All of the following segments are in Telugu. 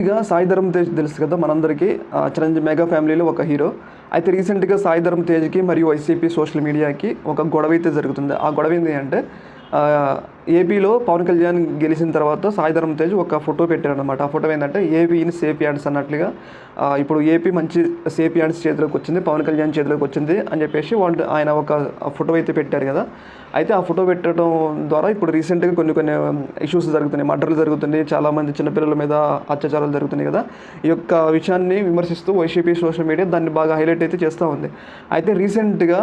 ఇక సాయి ధరమ్ తేజ్ తెలుసు కదా మనందరికీ. ఆ, చిరంజీవి మెగా ఫ్యామిలీలో ఒక హీరో. అయితే రీసెంట్గా సాయి ధరమ్ తేజ్కి మరియు వైసీపీ సోషల్ మీడియాకి ఒక గొడవ అయితే జరుగుతుంది. ఆ గొడవ ఏంటి అంటే ఏపీలో పవన్ కళ్యాణ్ గెలిచిన తర్వాత సాయిధరం తేజ్ ఒక ఫోటో పెట్టారనమాట ఆ ఫోటో ఏంటంటే ఏపీ ఇన్ సేఫ్ హ్యాండ్స్ అన్నట్లుగా ఇప్పుడు ఏపీ మంచి సేఫ్ హ్యాండ్స్ చేతిలోకి వచ్చింది పవన్ కళ్యాణ్ చేతిలోకి వచ్చింది అని చెప్పేసి వాళ్ళు ఆయన ఒక ఫోటో అయితే పెట్టారు కదా. అయితే ఆ ఫోటో పెట్టడం ద్వారా ఇప్పుడు రీసెంట్గా కొన్ని కొన్ని ఇష్యూస్ జరుగుతున్నాయి మర్డర్లు జరుగుతున్నాయి చాలామంది చిన్నపిల్లల మీద అత్యాచారాలు జరుగుతున్నాయి కదా. ఈ యొక్క విషయాన్ని విమర్శిస్తూ వైసీపీ సోషల్ మీడియా దాన్ని బాగా హైలైట్ అయితే చేస్తూ ఉంది. అయితే రీసెంట్గా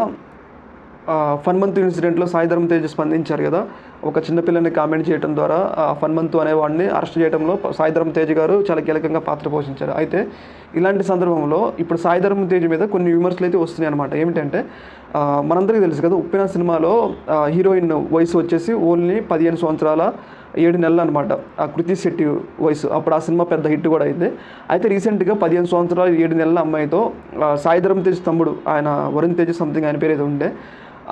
ఫన్మంత్ ఇన్సిడెంట్లో సాయి ధర్మ తేజ్ స్పందించారు కదా. ఒక చిన్నపిల్లని కామెంట్ చేయడం ద్వారా ఫన్ ఫన్మంత్ అనేవాడిని అరెస్ట్ చేయడంలో సాయి ధర్మ తేజ్ గారు చాలా కీలకంగా పాత్ర పోషించారు. అయితే ఇలాంటి సందర్భంలో ఇప్పుడు సాయి ధర్మ తేజ్ మీద కొన్ని విమర్శలు అయితే వస్తున్నాయి అనమాట ఏమిటంటే మనందరికీ తెలుసు కదా ఉప్పిన సినిమాలో హీరోయిన్ వయసు వచ్చేసి ఓన్లీ పదిహేను సంవత్సరాల ఏడు నెలలు అనమాట ఆ కృతి శెట్టి వయసు. అప్పుడు ఆ సినిమా పెద్ద హిట్ కూడా అయింది. అయితే రీసెంట్గా పదిహేను సంవత్సరాలు ఏడు నెలల అమ్మాయితో ఆ, సాయి తేజ్ తమ్ముడు ఆయన వరుణ్ తేజ్ సంథింగ్ ఆయన పేరు ఏదో ఉండే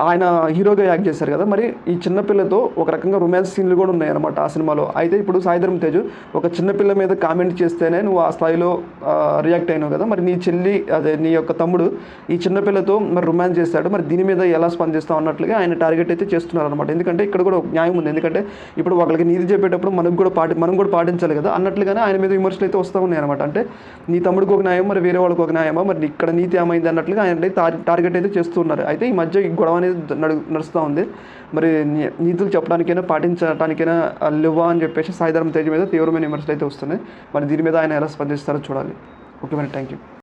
ఆయన హీరోగా యాక్ట్ చేశారు కదా. మరి ఈ చిన్నపిల్లతో ఒక రకంగా రొమాన్స్ సీన్లు కూడా ఉన్నాయన్నమాట ఆ సినిమాలో. అయితే ఇప్పుడు సాయి తేజ్ ఒక చిన్నపిల్ల మీద కామెంట్ చేస్తేనే నువ్వు ఆ స్థాయిలో రియాక్ట్ అయినావు కదా. మరి నీ చెల్లి అదే నీ యొక్క తమ్ముడు ఈ చిన్నపిల్లతో మరి రొమాన్స్ చేస్తాడు. మరి దీని మీద ఎలా స్పందిస్తావు అన్నట్లుగా ఆయన టార్గెట్ అయితే చేస్తున్నారు అనమాట ఎందుకంటే ఇక్కడ కూడా న్యాయం ఉంది. ఎందుకంటే ఇప్పుడు ఒకరికి నీతి చెప్పేటప్పుడు మనకు కూడా పాటి మనం కూడా పాటించాలి కదా. అన్నట్లుగానే ఆయన మీద విమర్శలు అయితే వస్తూ ఉన్నాయన్నమాట. అంటే నీ తమ్ముడికి ఒక న్యాయం మరి వేరే వాళ్ళకి ఒక న్యాయమా? మరి ఇక్కడ నీతి ఏమైంది అన్నట్లుగా ఆయన టార్గెట్ అయితే చేస్తున్నారు. అయితే ఈ మధ్య ఈ గొడవ అనేది నడు నడుస్తూ ఉంది. మరి నీతులు చెప్పడానికైనా పాటించడానికైనా ఆ, లేవా అని చెప్పేసి సాయిధరం తేజ్ మీద తీవ్రమైన విమర్శలు అయితే వస్తున్నాయి. మరి దీని మీద ఆయన ఎలా స్పందిస్తారో చూడాలి. ఓకే మరి థ్యాంక్ యూ